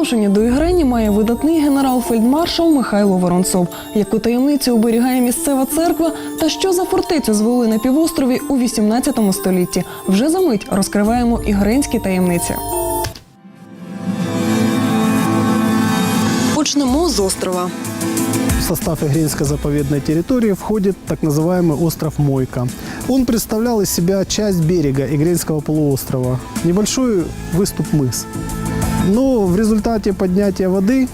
відношення до ігрені має видатний генерал-фельдмаршал Михайло Воронцов, яку таємницю оберігає місцева церква, та що за фортецю звели на півострові у 18 столітті. Вже за мить розкриваємо ігренські таємниці. Почнемо з острова. В состав Игринской заповедной территории входит так называемый остров Мойка. Он представлял из себя часть берега Игринского полуострова, небольшой выступ мыс. Но в результате поднятия воды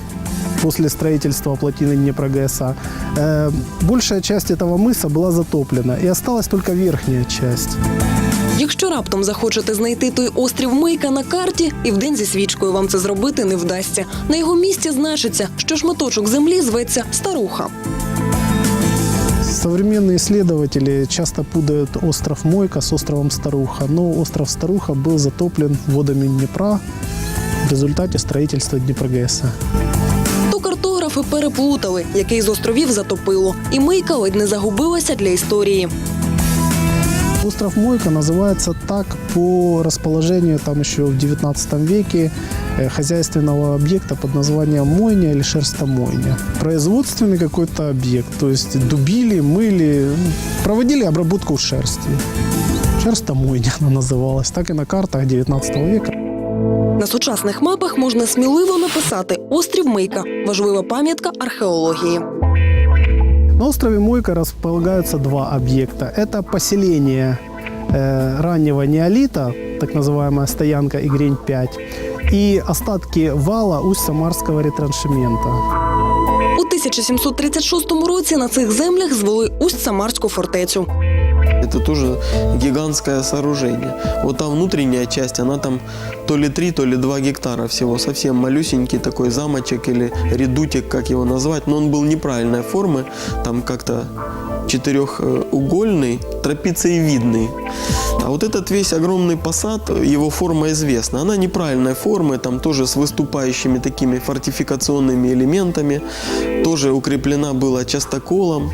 после строительства плотины Днепра ГСА э, большая часть этого мыса была затоплена, и осталась только верхняя часть. Якщо раптом захочете знайти той острів Мийка на карті, і вдень зі свічкою вам це зробити не вдасться. На його місці значиться, що шматочок землі зветься Старуха. Современные исследователи часто путают остров Мойка с островом Старуха, но остров Старуха был затоплен водами Днепра в результате строительства Днепра ГСА. То картографи переплутали, який з островів затопило, і Мийка ледь не загубилася для історії. Остров Мойка называется так по расположению там еще в 19 веке э, хозяйственного объекта под названием мойня или шерстомойня. Производственный какой-то объект, то есть дубили, мыли, ну, проводили обработку шерсти. Шерстомойня она называлась, так и на картах 19 века. На сучасних мапах можна сміливо написати Острів Мийка важлива пам'ятка археології. На острове Мойка располагаются два объекта. Это поселение э, раннего неолита, так называемая стоянка Игрень-5, и остатки вала Усть-Самарского ретраншемента. У 1736 році на цих землях звели Усть-Самарську фортецю. Это тоже гигантское сооружение. Вот та внутренняя часть, она там то ли 3, то ли 2 гектара всего. Совсем малюсенький такой замочек или редутик, как его назвать. Но он был неправильной формы, там как-то четырехугольный, трапециевидный. А вот этот весь огромный посад, его форма известна. Она неправильной формы, там тоже с выступающими такими фортификационными элементами. Тоже укреплена была частоколом,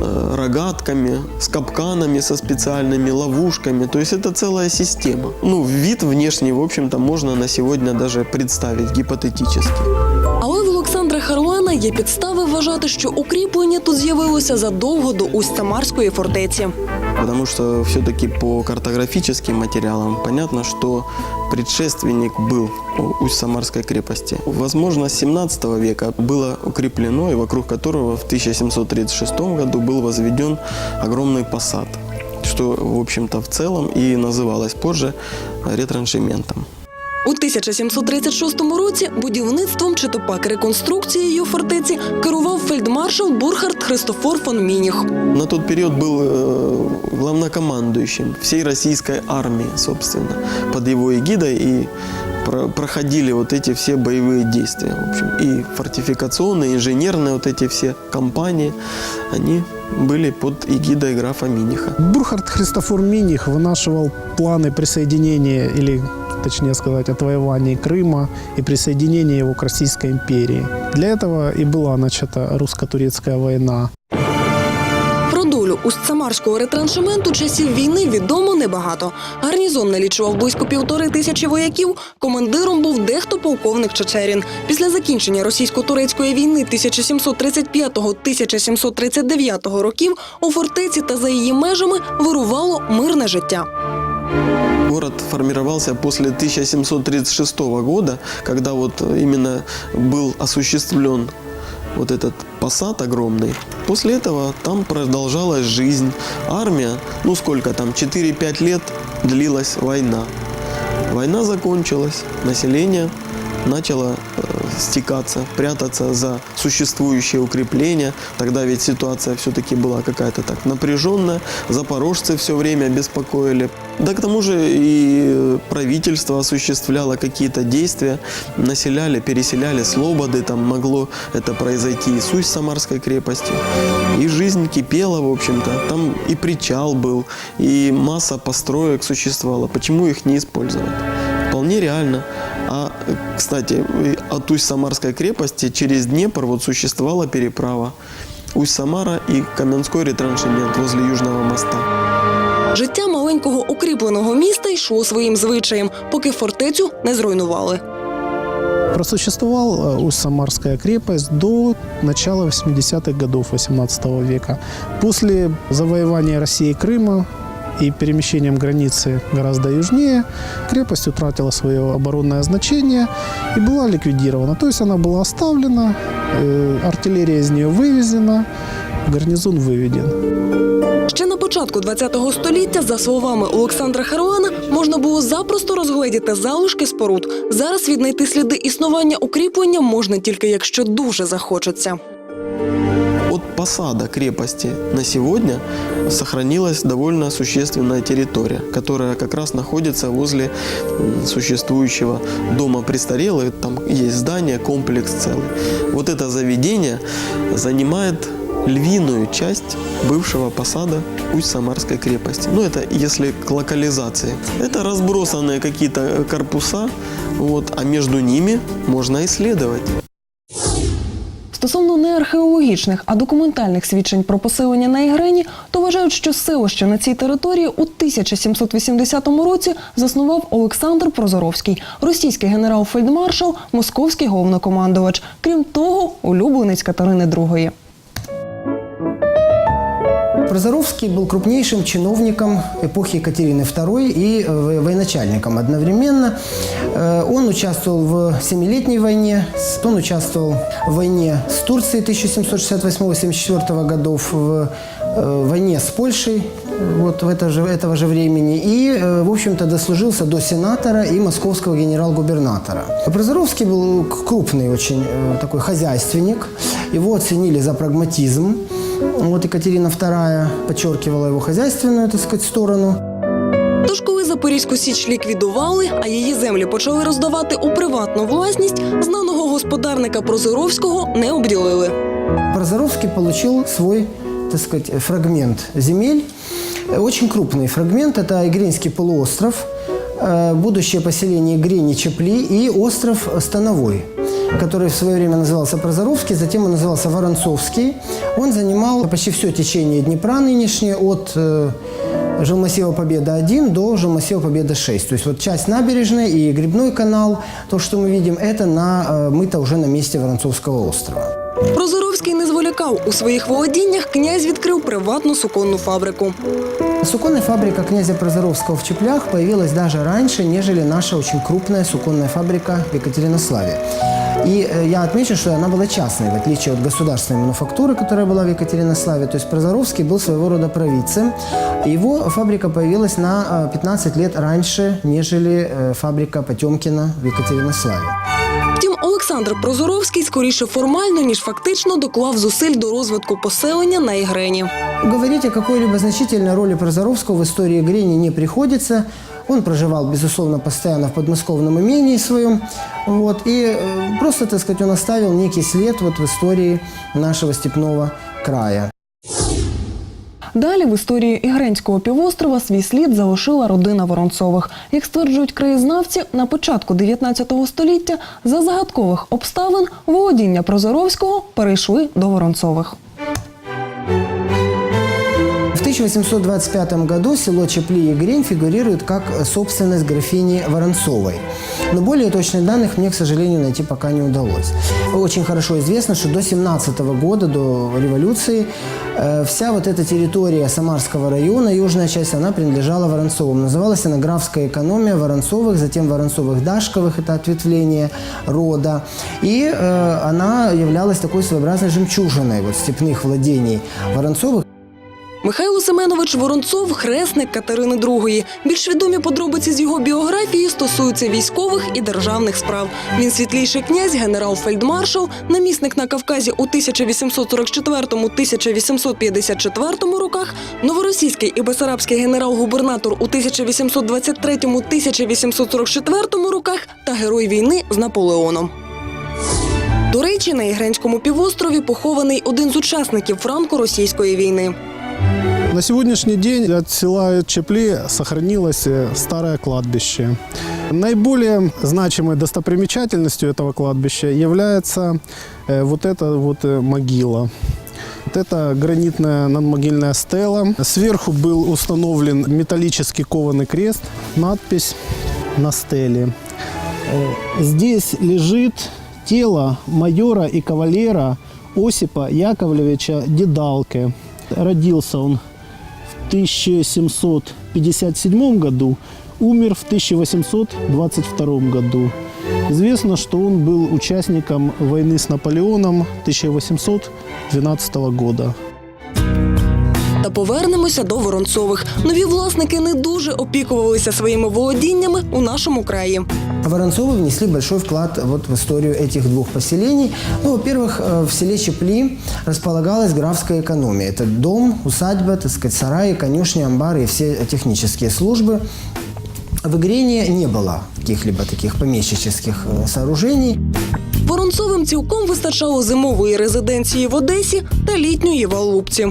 рогатками, с капканами со специальными ловушками. То есть это целая система. Ну, вид внешний, в общем-то, можно на сегодня даже представить гипотетически. В Олександра Харлана є підстави вважати, що укріплення тут з'явилося задовго до Усть-Самарської фортеці. Потому что все-таки по картографическим материалам понятно, что предшественник был у Усть-Самарской крепости. Возможно, с 17 века было укреплено, и вокруг которого в 1736 году был возведен огромный посад, что, в общем-то, в целом и называлось позже ретраншементом. У 1736 році будівництвом чи то пак реконструкцією фортеці керував фельдмаршал Бурхард Христофор фон Мініх. На тот период был э, главнокомандующим всей российской армии, собственно, под его эгидой и про- проходили вот эти все боевые действия, в общем, и фортификационные, инженерные вот эти все компании, они были под эгидой графа Миниха. Бурхард Христофор Миних вынашивал планы присоединения или точнее сказать, отвоевания Крыма и присоединения его к Российской империи. Для этого и была начата русско-турецкая война. Про долю Усть-Самарського ретраншементу часів війни відомо небагато. Гарнізон налічував близько півтори тисячі вояків. Командиром був дехто полковник Чечерін. Після закінчення російсько-турецької війни 1735-1739 років у фортеці та за її межами вирувало мирне життя. Город формировался после 1736 года, когда вот именно был осуществлен вот этот посад огромный. После этого там продолжалась жизнь. Армия, ну сколько там, 4-5 лет длилась война. Война закончилась, население начало э, стекаться, прятаться за существующие укрепления. Тогда ведь ситуация все-таки была какая-то так напряженная. Запорожцы все время беспокоили. Да к тому же и правительство осуществляло какие-то действия, населяли, переселяли слободы, там могло это произойти и с Усть-Самарской крепости. И жизнь кипела, в общем-то. Там и причал был, и масса построек существовала. Почему их не использовать? Вполне реально. А, э, кстати, и от Усть-Самарской крепости через Днепр вот существовала переправа. Усть-Самара и Каменской ретраншемент возле Южного моста. Життя маленького укріпленого міста йшло своїм звичаєм, поки фортецю не зруйнували. Просуществовал э, Усть-Самарская крепость до начала 80-х годов 18 века. После завоевания России Крыма и перемещением границы гораздо южнее, крепость утратила свое оборонное значение и была ликвидирована. То есть она была оставлена, э, артиллерия из нее вывезена, гарнизон выведен. Ще на початку ХХ століття, за словами Олександра Харуана, можна було запросто розгледіти залишки споруд. Зараз віднайти сліди існування укріплення можна тільки якщо дуже захочеться. От посада крепости на сегодня сохранилась довольно существенная территория, которая как раз находится возле существующего дома престарелых. Там есть здание, комплекс целый. Вот это заведение занимает львиную часть бывшего посада Усть-Самарской крепости. Ну, это если к локализации. Это разбросанные какие-то корпуса, вот, а между ними можно исследовать. Стосовно не археологічних, а документальних свідчень про поселення на Ігрені, то вважають, що селище на цій території у 1780 році заснував Олександр Прозоровський, російський генерал-фельдмаршал, московський головнокомандувач. Крім того, улюбленець Катерини II. Прозоровский был крупнейшим чиновником эпохи Екатерины II и э, военачальником одновременно. Э, Он участвовал в Семилетней войне, с- он участвовал в войне с Турцией 1768-74 годов, в э, войне с Польшей э, вот в это же, этого же времени и, э, в общем-то, дослужился до сенатора и московского генерал-губернатора. Прозоровский был к- крупный очень э, такой хозяйственник. Его оценили за прагматизм. Вот Екатерина II подчеркивала его хозяйственную, так сказать, сторону. Тож, коли Запорізьку Січ ліквідували, а її землі почали роздавати у приватну власність, знаного господарника Прозоровського не обділили. Прозоровский получил свой, так сказать, фрагмент земель. Э, Очень крупный фрагмент. Это Игринский полуостров, э, будущее поселение Игрени Чепли и остров Становой который в свое время назывался Прозоровский, затем он назывался Воронцовский. Он занимал почти все течение Днепра нынешнее от э, жилмассива Победа-1 до жилмассива Победа-6. То есть вот часть набережной и грибной канал, то, что мы видим, это на, э, мы-то уже на месте Воронцовского острова. Прозоровський не зволікав у своїх володіннях. Князь відкрив приватну суконну фабрику. Суконная фабрика князя Прозоровского в Чеплях появилась даже раньше, нежели наша очень крупная суконная фабрика в Екатеринославе. И э, я отмечу, что она была частной, в отличие от государственной мануфактуры, которая была в Екатеринославе. То есть Прозоровский был своего рода провидцем. Его фабрика появилась на э, 15 лет раньше, нежели э, фабрика Потемкина в Екатеринославе. Олександр Прозоровський скоріше формально, ніж фактично доклав зусиль до розвитку поселення на Ігрені. Говорити о какой-либо значительной роли Прозоровського в історії Ігрені не приходиться. Он проживал, безусловно, постоянно в подмосковном имении своем. Вот, и э, просто, так сказать, он оставил некий след вот в истории нашего степного края. Далі в історії Ігренського півострова свій слід залишила родина Воронцових. Як стверджують краєзнавці, на початку 19 століття за загадкових обставин володіння Прозоровського перейшли до Воронцових. В 1825 году село Чепли и Грень фигурирует как собственность графини Воронцовой. Но более точных данных мне, к сожалению, найти пока не удалось. Очень хорошо известно, что до 17 года, до революции, э, вся вот эта территория Самарского района, южная часть, она принадлежала Воронцовым. Называлась она графская экономия Воронцовых, затем Воронцовых-Дашковых, это ответвление рода. И э, она являлась такой своеобразной жемчужиной вот, степных владений Воронцовых. Михайло Семенович Воронцов хресник Катерини II. Більш відомі подробиці з його біографії стосуються військових і державних справ. Він світліший князь, генерал-фельдмаршал, намісник на Кавказі у 1844-1854 роках, новоросійський і бесарабський генерал-губернатор у 1823-1844 роках та герой війни з Наполеоном. До речі, на Ігренському півострові похований один з учасників франко-російської війни. На сегодняшний день от села Чепли сохранилось э, старое кладбище. Наиболее значимой достопримечательностью этого кладбища является э, вот эта вот э, могила. Вот это гранитная надмогильная стела. Сверху был установлен металлический кованый крест, надпись на стеле. Здесь лежит тело майора и кавалера Осипа Яковлевича Дедалки. Родился он в 1757 году, умер в 1822 году. Известно, что он был участником войны с Наполеоном 1812 года Та повернемося до Воронцових. Нові власники не дуже опікувалися своїми володіннями у нашому краї. Воронцовы внесли большой вклад вот в историю этих двух поселений. Ну, во-первых, э, в селе Чепли располагалась графская экономия. Это дом, усадьба, так сказать, сараи, конюшни, амбары и все технические службы. В Игрене не было каких-либо таких помещических э, сооружений. Воронцовим цілком вистачало зимової резиденції в Одесі та літньої в Алупці.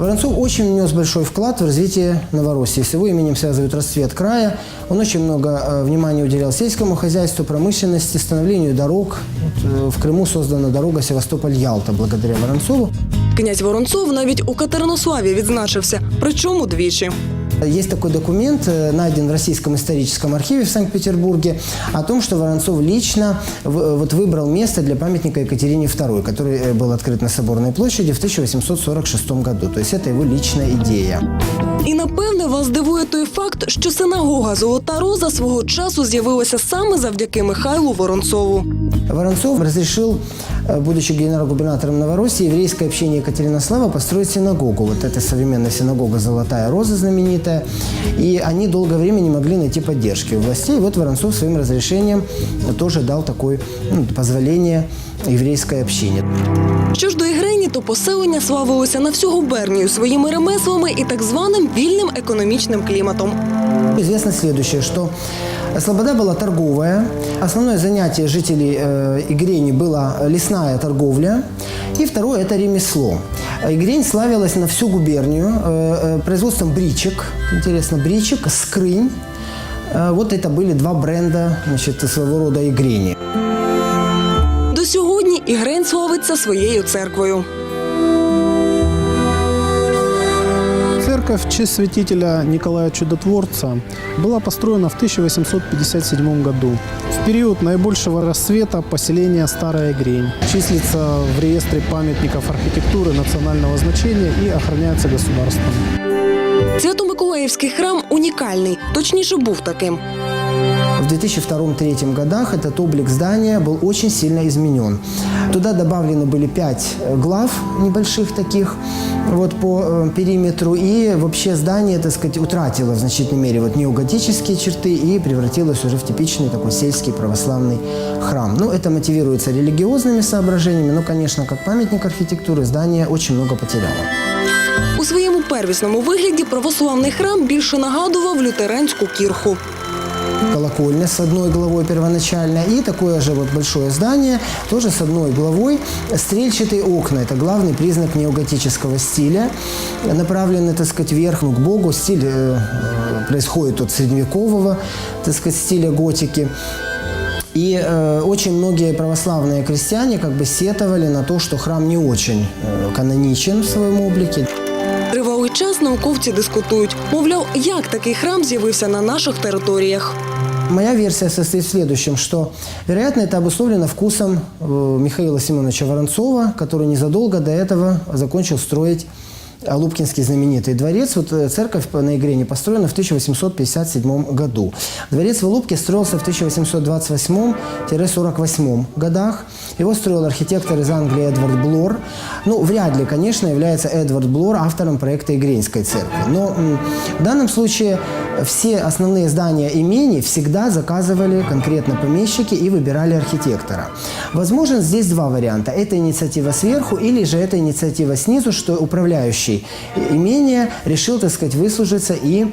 Воронцов очень внес большой вклад в развитие Новороссии. С его именем связывают расцвет края. Он очень много э, внимания уделял сельскому хозяйству, промышленности, становлению дорог. Вот, э, в Крыму создана дорога Севастополь-Ялта благодаря Воронцову. Князь Воронцов навіть у Катеринославі відзначився, причому двічі. Есть такой документ, э, найден в Российском историческом архиве в Санкт-Петербурге, о том, что Воронцов лично в- вот выбрал место для памятника Екатерине II, который э, был открыт на Соборной площади в 1846 году. То есть это его личная идея. І напевне вас дивує той факт, що синагога Золота Роза свого часу з'явилася саме завдяки Михайлу Воронцову. Воронцов разрешил, э, будучи генерал-губернатором Новороссии, еврейское общение Екатеринослава построить синагогу. Вот эта современная синагога «Золотая роза» знаменитая. И они долгое время не могли найти поддержки у властей. Вот Воронцов своим разрешением тоже дал такое ну, позволение еврейское общение. Що ж до Ігрені, то поселення славилося на всю губернію своїми ремеслами і так званим вільним економічним кліматом. Известно следующее, что Слобода была торговая. Основное занятие жителей э, Игрени была лесная торговля. И второе – это ремесло. Игрень славилась на всю губернию э, э, производством бричек. Интересно, бричек, скрынь. Э, вот это были два бренда значит, своего рода Игрени. До сьогодні Ігрень славиться своєю церквою. Церковь в честь святителя Николая Чудотворца была построена в 1857 году. В период наибольшего расцвета поселения Старая Грень. Числится в реестре памятников архитектуры национального значения и охраняется государством. Свято-Миколаївський храм унікальний, точніше був таким. В 2002-2003 годах этот облик здания был очень сильно изменен. Туда добавлены были пять э, глав небольших таких вот по э, периметру. И вообще здание, так сказать, утратило в значительной мере вот неоготические черты и превратилось уже в типичный такой сельский православный храм. Ну, это мотивируется религиозными соображениями, но, конечно, как памятник архитектуры здание очень много потеряло. У своєму первісному вигляді православний храм більше нагадував лютеранську кірху. колокольня с одной главой первоначально и такое же вот большое здание, тоже с одной главой. Стрельчатые окна – это главный признак неоготического стиля, направленный, так сказать, вверх, ну, к Богу. Стиль э, э, происходит от средневекового, так сказать, стиля готики. И э, очень многие православные крестьяне как бы сетовали на то, что храм не очень э, каноничен в своем облике. Тривалий час науковці дискутують, мовляв, як такий храм з'явився на наших територіях. Моя версия состоит в следующем, что, вероятно, это обусловлено вкусом э, Михаила Семеновича Воронцова, который незадолго до этого закончил строить Алупкинский знаменитый дворец. Вот э, церковь по- на Игрене построена в 1857 году. Дворец в Алупке строился в 1828-48 годах. Его строил архитектор из Англии Эдвард Блор. Ну, вряд ли, конечно, является Эдвард Блор автором проекта Игренской церкви. Но в данном случае все основные здания имений всегда заказывали конкретно помещики и выбирали архитектора. Возможен здесь два варианта. Это инициатива сверху или же это инициатива снизу, что управляющий имения решил, так сказать, выслужиться и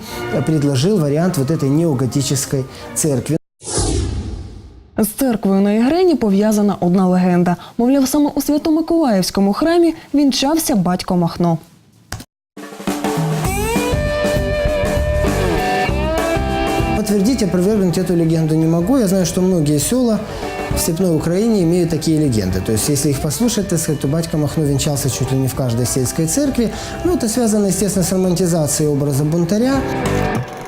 предложил вариант вот этой неоготической церкви. З церквою на Ігрені пов'язана одна легенда. Мовляв, саме у Свято-Миколаївському храмі вінчався батько Махно. Подтвердить, опровергнуть эту легенду не могу. Я знаю, что многие села в степной Украине имеют такие легенды. То есть, если их послушать, так сказать, то батька Махно венчался чуть ли не в каждой сельской церкви. Ну, это связано, естественно, с романтизацией образа бунтаря.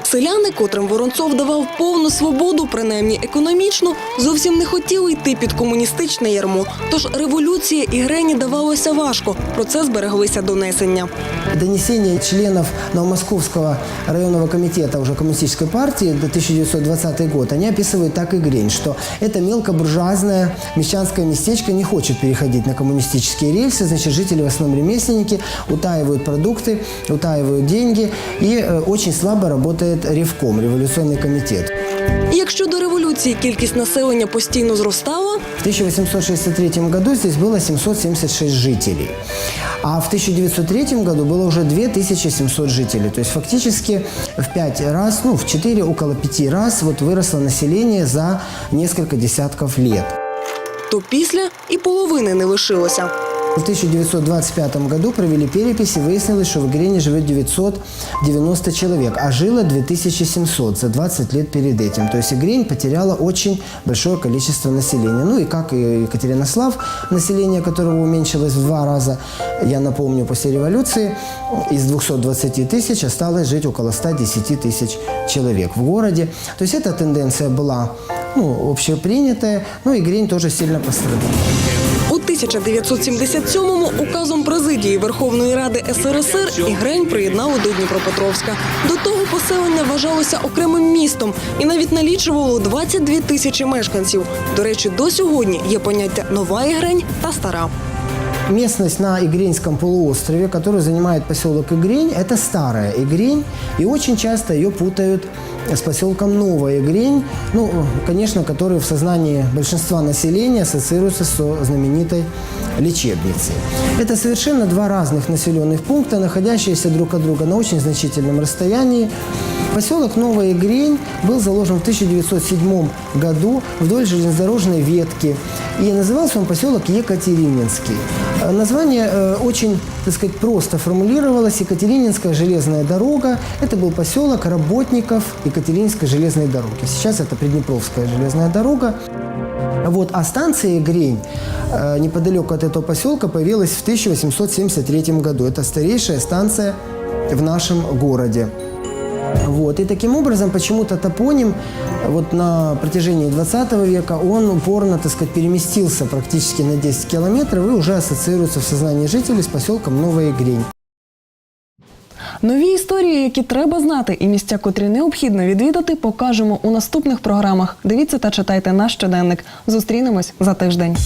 Селяни, котрим Воронцов давав повну свободу, принаймні економічну, зовсім не хотіли йти під комуністичне ярмо. Тож революція і Грені давалося важко. Про це збереглися донесення. Донесения членов Новомосковского районного комитета уже коммунистической партии до 1920 год, они описывают так и Грень, что это мелкобуржуазное мещанское местечко не хочет переходить на коммунистические рельсы, значит, жители в основном ремесленники, утаивают продукты, утаивают деньги, и э, очень слабо работает Ревком, революционный комитет. І якщо до революції кількість населення постійно зростала, В 1863 году здесь было 776 жителей. А в 1903 году было уже 2700 жителей. То есть фактически в 5 раз, ну в 4, около 5 раз вот выросло население за несколько десятков лет. то після і половини не лишилося. В 1925 году провели перепись и выяснилось, что в Игрене живет 990 человек, а жило 2700 за 20 лет перед этим. То есть Игрень потеряла очень большое количество населения. Ну и как и Екатеринослав, население которого уменьшилось в два раза, я напомню, после революции из 220 тысяч осталось жить около 110 тысяч человек в городе. То есть эта тенденция была ну, общепринятая, ну и Грень тоже сильно пострадал. У 1977-му указом президії Верховної Ради СРСР Ігрень приєднали до Дніпропетровська. До того поселення вважалося окремим містом і навіть налічувало 22 тисячі мешканців. До речі, до сьогодні є поняття нова Ігрень та стара. Местность на Игренском полуострове, которую занимает поселок Игрень, это старая Игрень, и очень часто ее путают с поселком Новая Игрень, ну, конечно, который в сознании большинства населения ассоциируется со знаменитой лечебницей. Это совершенно два разных населенных пункта, находящиеся друг от друга на очень значительном расстоянии. Поселок Новая Игрень был заложен в 1907 году вдоль железнодорожной ветки. И назывался он поселок Екатерининский. Название э, очень, так сказать, просто формулировалось. Екатерининская железная дорога. Это был поселок работников Екатерининской железной дороги. Сейчас это Приднепровская железная дорога. Вот, а станция Грень э, неподалеку от этого поселка появилась в 1873 году. Это старейшая станция в нашем городе. Вот. И таким образом почему-то топоним вот на протяжении 20 века он упорно, так сказать, переместился практически на 10 километров и уже ассоциируется в сознании жителей с поселком Новая Грень. Нові історії, які треба знати, і місця, котрі необхідно відвідати, покажемо у наступних програмах. Дивіться та читайте наш щоденник. Зустрінемось за тиждень.